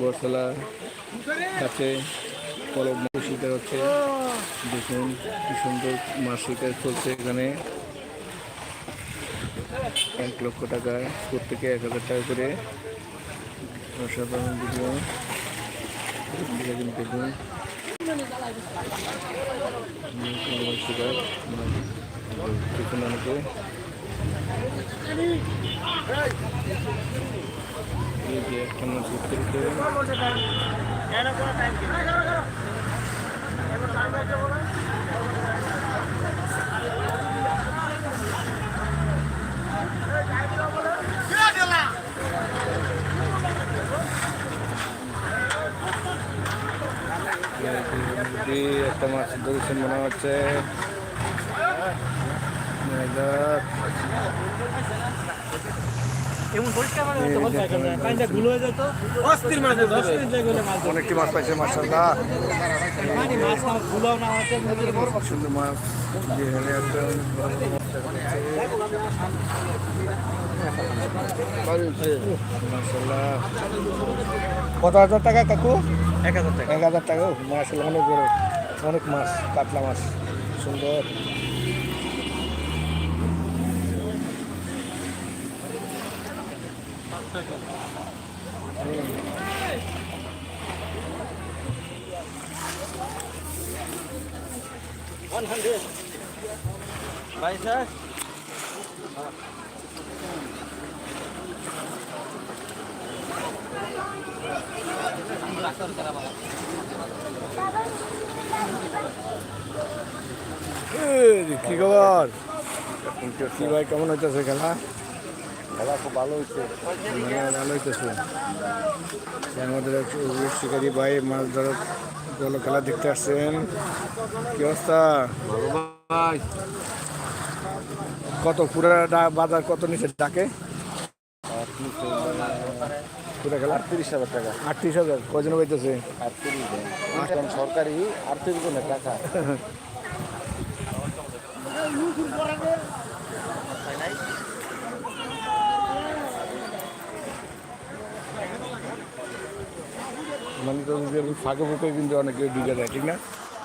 বরসলা কাছে মাছ শিকার হচ্ছে। দেখুন কি সুন্দর মাছ চলছে এখানে। এক লক্ষ টাকা প্রত্যেকে এক হাজার টাকা করে। অসাধারণ দেখুন দেখুন। অনেকে এই যে মাছ উত্তরিত একটা মাছ ধরেছেন মনে হচ্ছে অনেকটি মাছ পাইছে মাছ মাছ সুন্দর মাছ কত হাজার টাকা কাকু? এক হাজার টাকা। এক হাজার টাকা মাসাল্লাহ অনেক বড়। অনেক মাছ কাতলা মাছ সুন্দর। হান্ড্রেড ভাই স্যার এই, কি খবর? কি ভাই কেমন হইতেছে খেলা খেলা খুব ভালো হচ্ছে ভালো হইতেছে। আমাদের শিকারী ভাই মাছ ধরার ভালো খেলা দেখতে আসছেন। কি অবস্থা? ভাই। কত পুরাটা বাজার কত নিচে ডাকে? পুরা খেলা তিরিশ হাজার টাকা। আটত্রিশ হাজার কজন এখন সরকারি জনের টাকা। মানে তো যে ফাঁকে ফুঁকে কিন্তু অনেকে ঢুকে যায় ঠিক না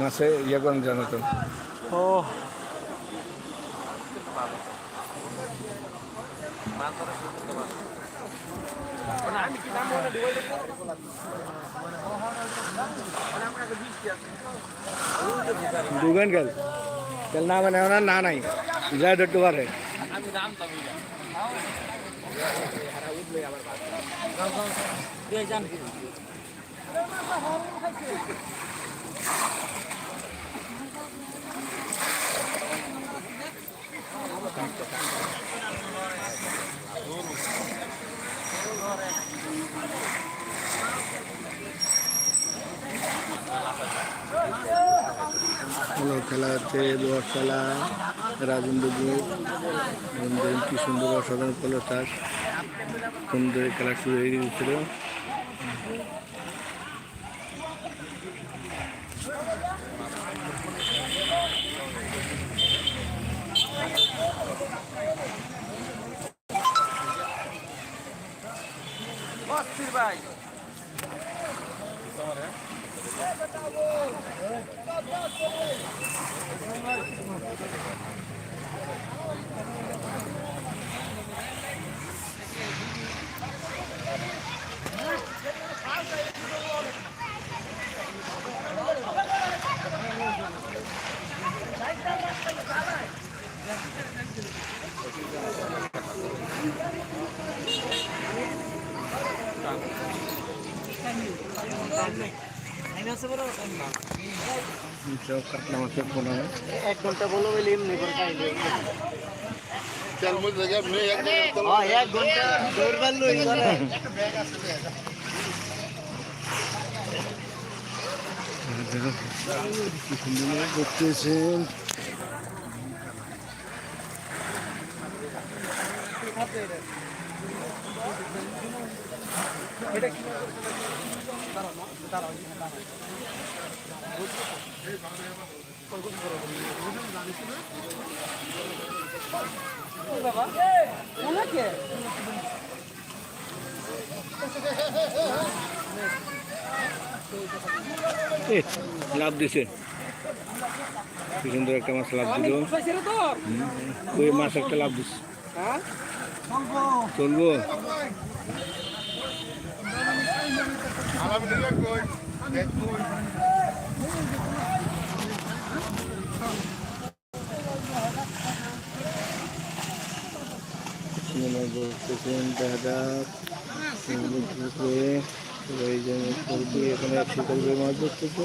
মাসে ইয়ে করেন জানো তো ও দুবেন গেল। গেল না মানে ওনার না নাই যা ধরতে পারে। দিয়ে যান হলো খেলা হচ্ছে, দোয়ার খেলা, রাজেন্দ্র গ্রুপ কি সুন্দর অসাধারণ পলো চাষ সুন্দর খেলা শুরু হয়ে গিয়েছিল? অস্থির ভাই। মাছের পোনা এক ঘণ্টা বলো বলে এমনি করে খাইলে এক ঘণ্টা দৌড় পারল কি সুন্দর করতেছেন বাবা ওনাকে লাভ দিছে। কি সুন্দর একটা মাছ লাভ দিল। ওই মাছ একটা লাভ দিচ্ছে চলবো। সিনেমা বলতেছেন দাদা এখানে একশো করবে মাছ। ধরতেছে।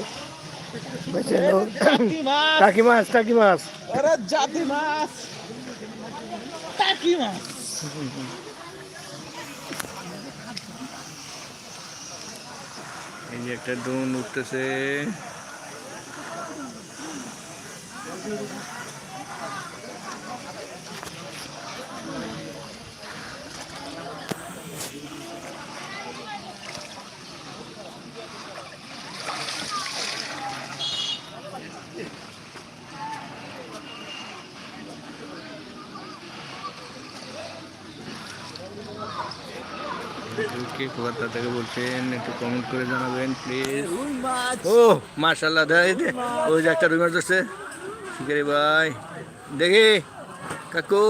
টাকি মাছ। টাকি মাছ আরে জাতি মাছ টাকি মাছ এই যে একটা ড্রোন উঠতেছে বলছেন একটু কমেন্ট করে জানাবেন প্লিজ ও মার্শাল্লাহ দেয় ওই যে একটা রুমের ধরছে। শিকারি ভাই। দেখি কাকু।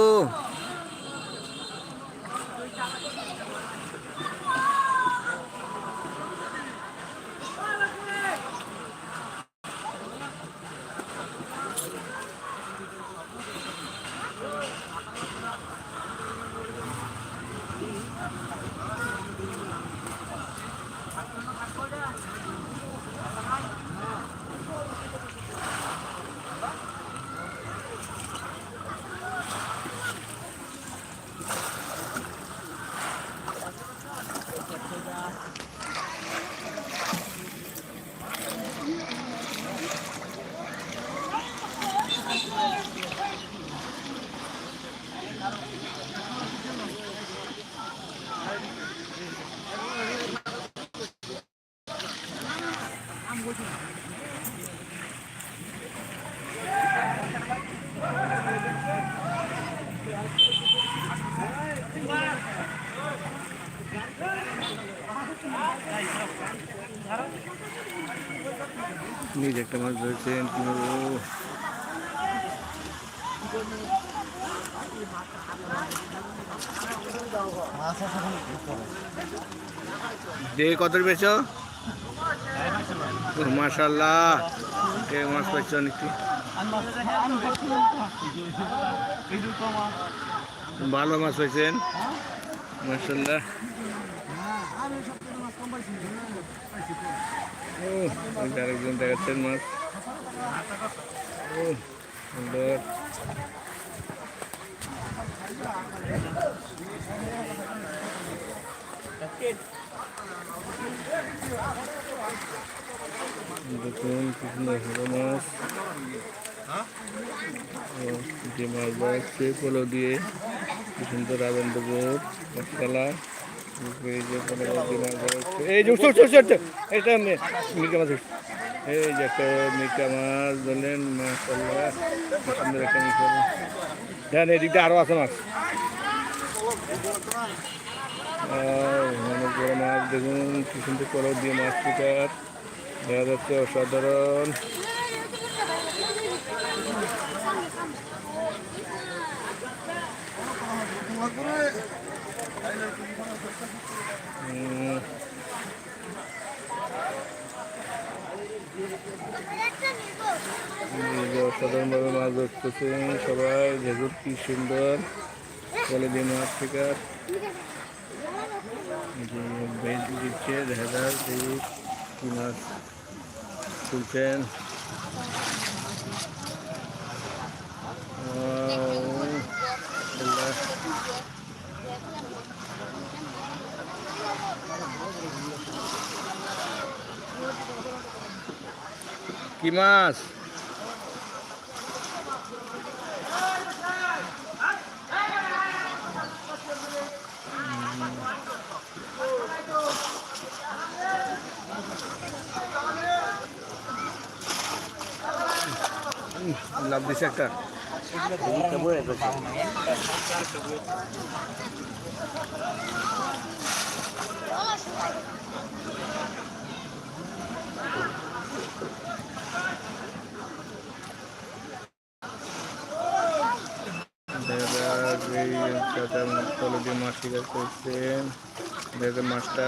নিজে একটা মাছ ধরেছেন দেখে কত পেয়েছ? মাশাল্লাহ কে মাছ পাইছ অনেকটি ভালো মাছ পাইছেন যে আরেকজন দেখাচ্ছেন মাছ। সুন্দর। দেখুন, কি সুন্দর মাছ। যে মাছ বাড়াচ্ছে দিয়ে। সুন্দর আনন্দবোধ মশলা এই যে। এটা মিরকা মাছ এই যে একটা মাছ ধরলেন সুন্দর এদিকটা আরও আছে মাছ। অনেক বড় মাছ, দেখুন, কি সুন্দর কলর দিয়ে মাছ শিকার দেখা যাচ্ছে অসাধারণ। অসাধারণভাবে মাছ ধরতেছে সবাই দেখুন কি সুন্দর বলে দিয়ে মাছ শিকার যে বেজ দিচ্ছে দেখা যাক দেখি কি মাছ তুলছেন কি মাছ? লাভ দিছে একটা। দাদা এই দিয়ে মাছ শিকার করছেন। দেখা মাছটা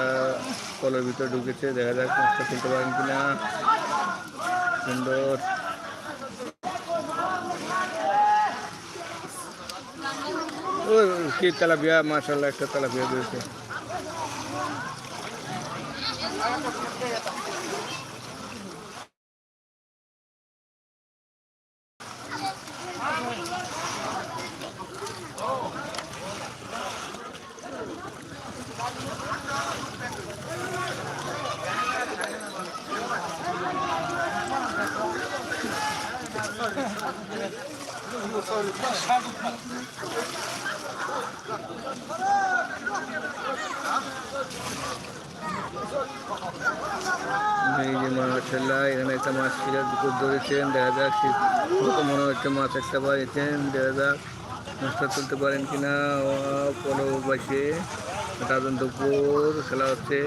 কলের ভিতরে ঢুকেছে। দেখা যাক মাছটা তুলতে পারেন কিনা। সুন্দর। ও কি তেলাপিয়া? মাশাল্লাহ একটা তেলাপিয়া দিয়েছে এই যে মাশাল্লাহ এখানে একটা মাছ শিকার দুপুর ধরেছেন দেখা যাক শি- কত মাছ একটা পাইছেন দেখা যাক মাছটা তুলতে পারেন কিনা? পলো পাইছে দাদন দুপুর, খেলা হচ্ছে।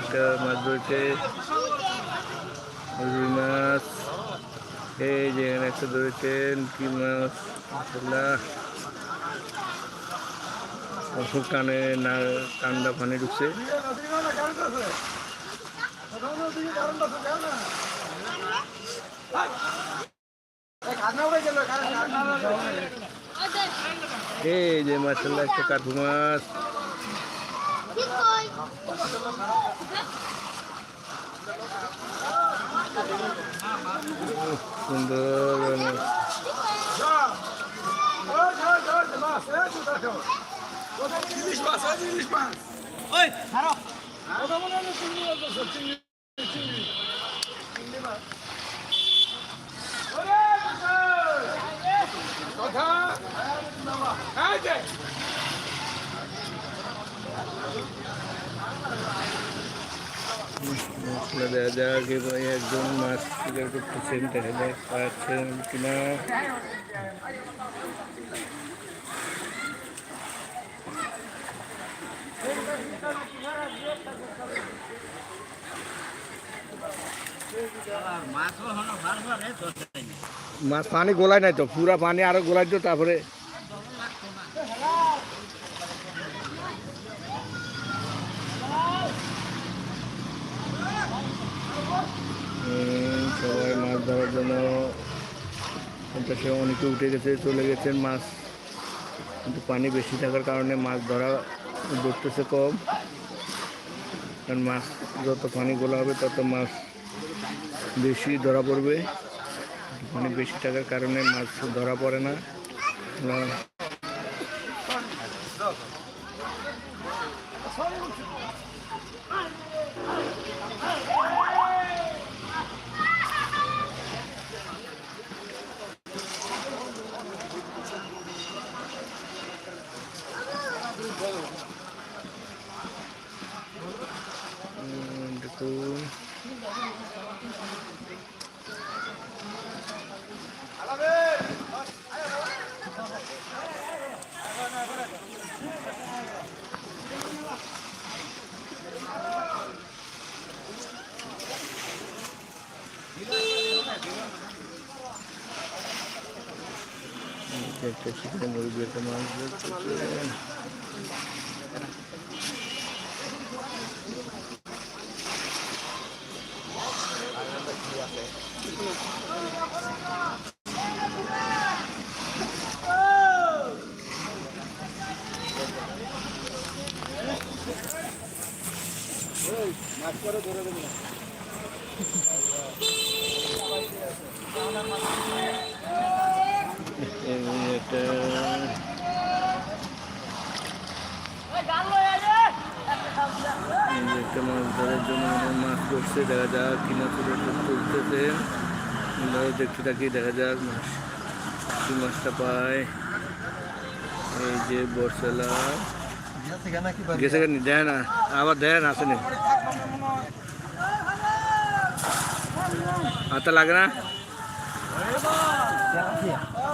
একটা মাছ ধরেছে। রুই মাছ। এই যে একটা ধরেছেন, কি মাছ? মাশাআল্লাহ। অসুখ টানে না ঠান্ডা পানি ঢুকছে এই যে মাসাল্লাহ একটা কাঠু মাছ সুন্দর। মশলা দেওয়া যাক এবং একজন মাছ করতেছেন দেখা যাক পাচ্ছেন কিনা? মাছ পানি গোলায় নাই তো, পুরা পানি আরও গোলাই তো তারপরে সবাই মাছ ধরার জন্য অনেকে উঠে গেছে, চলে গেছেন মাছ। কিন্তু পানি বেশি থাকার কারণে মাছ ধরা ধরতেছে কম। কারণ মাছ যত পানি গোলা হবে, তত মাছ বেশি ধরা পড়বে। মানে বেশি টাকার কারণে মাছ ধরা পড়ে না না- উম, দেখুন শিখে মুরগি একটা মাছ ধরতেছে। এবং একটা এই যে একটা মাছ ধরার জন্য মনে হয় মাছ ধরছে দেখা যাক কি মাছ ওটা একটু তুলতেছে আমরাও দেখতে থাকি দেখা যাক কি মাছটা পায়। এই যে বর্ষালা গেছে কেন? দেয় না আবার দেয় না আসেনি। হাতে লাগে না?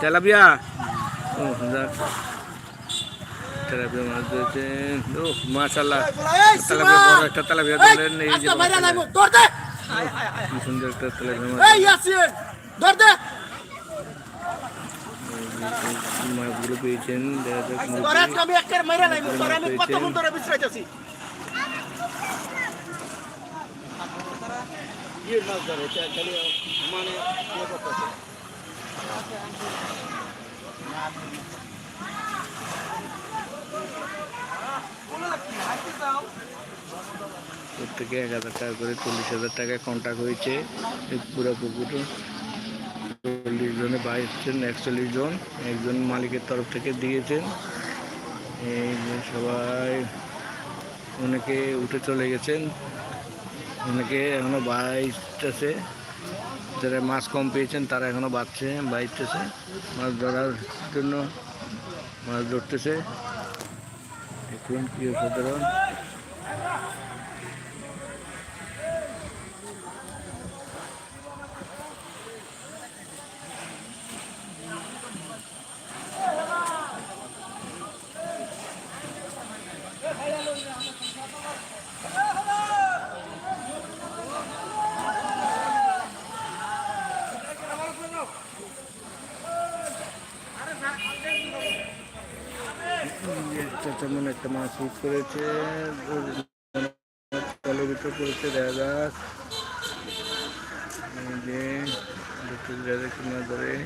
তেলাপিয়া? ও যাক। তেলাপিয়া মাছ ধরেছেন ও মাশাল্লাহ তেলাপিয়া বড় একটা তেলাপিয়া ধরলেন এই যে সুন্দর একটা তেলাপিয়া মাছ পেয়েছেন দেখা যাক মুরগি পেয়েছেন। প্রত্যেকে এক হাজার টাকা করে চল্লিশ হাজার টাকা কন্ট্যাক্ট হয়েছে পুরো পুকুরে চল্লিশ জনে বাইছেন একচল্লিশ জন, একজন মালিকের তরফ থেকে দিয়েছেন। এই সবাই অনেকে উঠে চলে গেছেন, অনেকে এখনও বাইতেছে যারা মাছ কম পেয়েছেন, তারা এখনও বাঁচছে বাইতেছে মাছ ধরার জন্য মাছ ধরতেছে। দেখুন কি সাধারণ একটা মাছ হিট করেছে জলের ভিতর করেছে দেখা যাক এই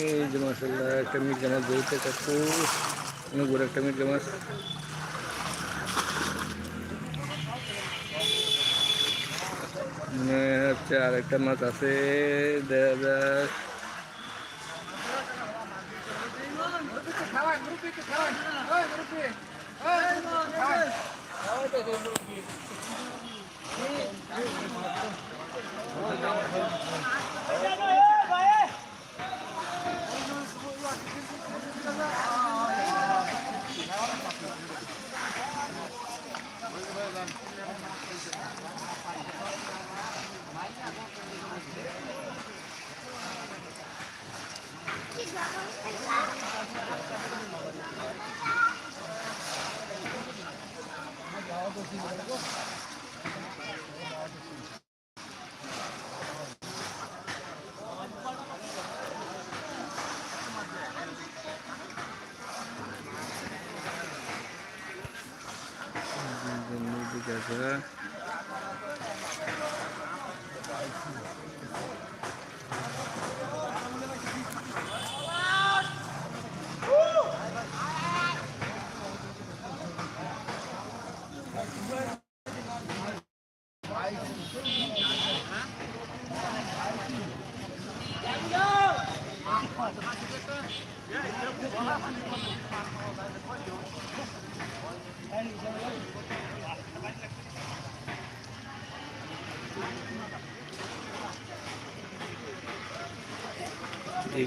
এই যে মাসাল্লাহ একটা মির্গা মাছ ধরতে কাকু অনেক বড় একটা মির্গা মাছ মনে হচ্ছে আর একটা মাছ আছে দেখা যাক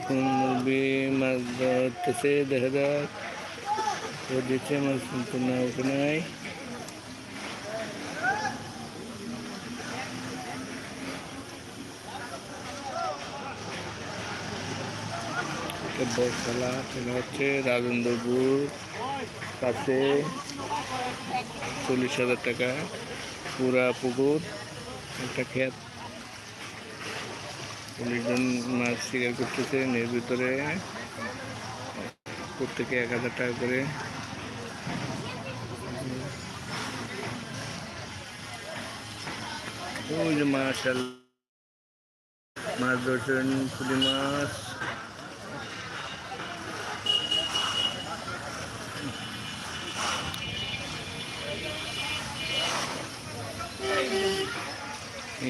দেখুন মুরগি মাছ ধরতেছে দেখা যাক দিচ্ছে মাছ না ওখানে নাই বড় খেলা খেলা হচ্ছে রাজেন্দ্রপুর কাছে চল্লিশ হাজার টাকা পুরা পুকুর একটা ক্ষেত লিটন মাছ শিকার করতেছে, এর ভিতরে প্রত্যেকে এক হাজার টাকা করে। মাছ মাছ ধরছেন পুলি মাছ।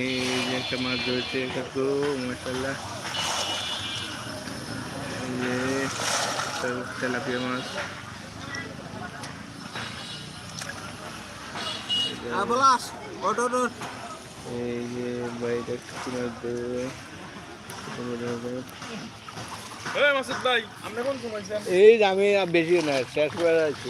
এই একটা মাছ ধরেছে কাকু মাসাল্লাহ যে তেলাপিয়া মাছ। ওটো এই যে বাইরে কি মাছ ধরে মাসুদ ভাই আপনি কোন ঘুমাইছেন এই যে আমি বেশি না শেষ করে আছি।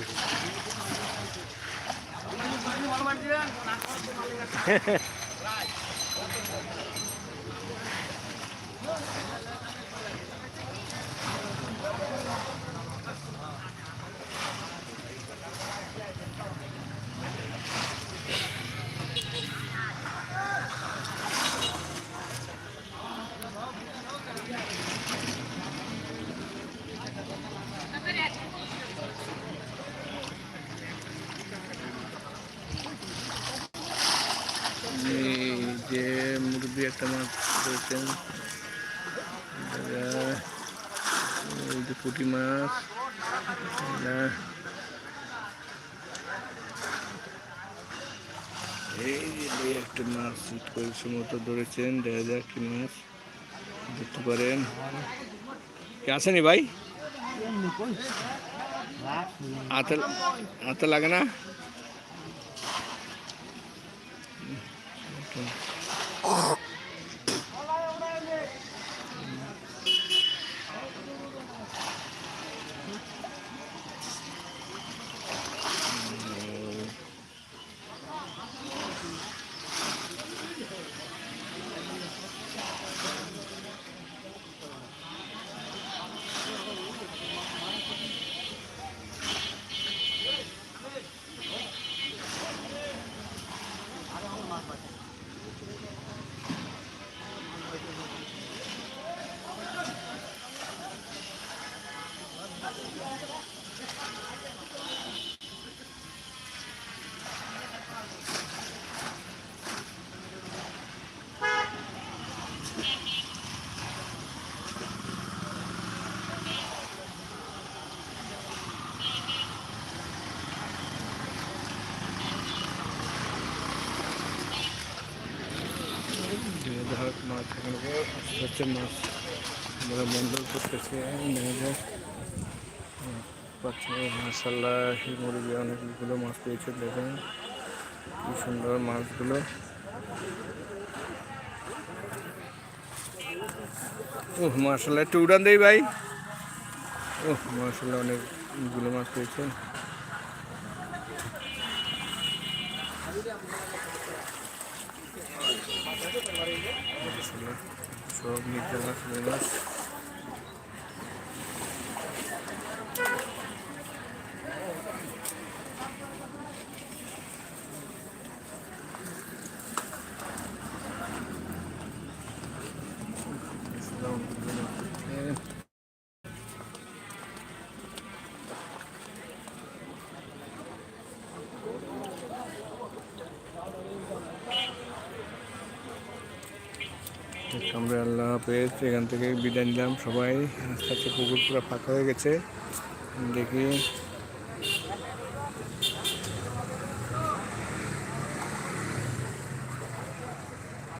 এই যে মুরব্বী একটা মাছ ধরেছেন যে পুঁটি মাছ এই যে একটা মাছ শীত করেছে, মতো ধরেছেন, দেখা যাক কি মাছ ধরতে পারেন। আসেনি ভাই? হাতে হাতে লাগে না ধর মাছ এখানে হচ্ছে মাছ। আমরা মন্ডল করতেছে মাসাল্লাহ মুরগি অনেকগুলো মাছ পেয়েছে, দেখেন কি সুন্দর মাছগুলো। ও মাসাল্লাহ একটু উড়ান দেই ভাই। ও মাসাল্লাহ অনেকগুলো মাছ পেয়েছে। সব নিচে মাছ মেয়ে মাছ আমরা আল্লাহ হাফেজ এখান থেকে বিদায় নিলাম। সবাই আস্তে আস্তে পুকুর পুরো ফাঁকা হয়ে গেছে দেখি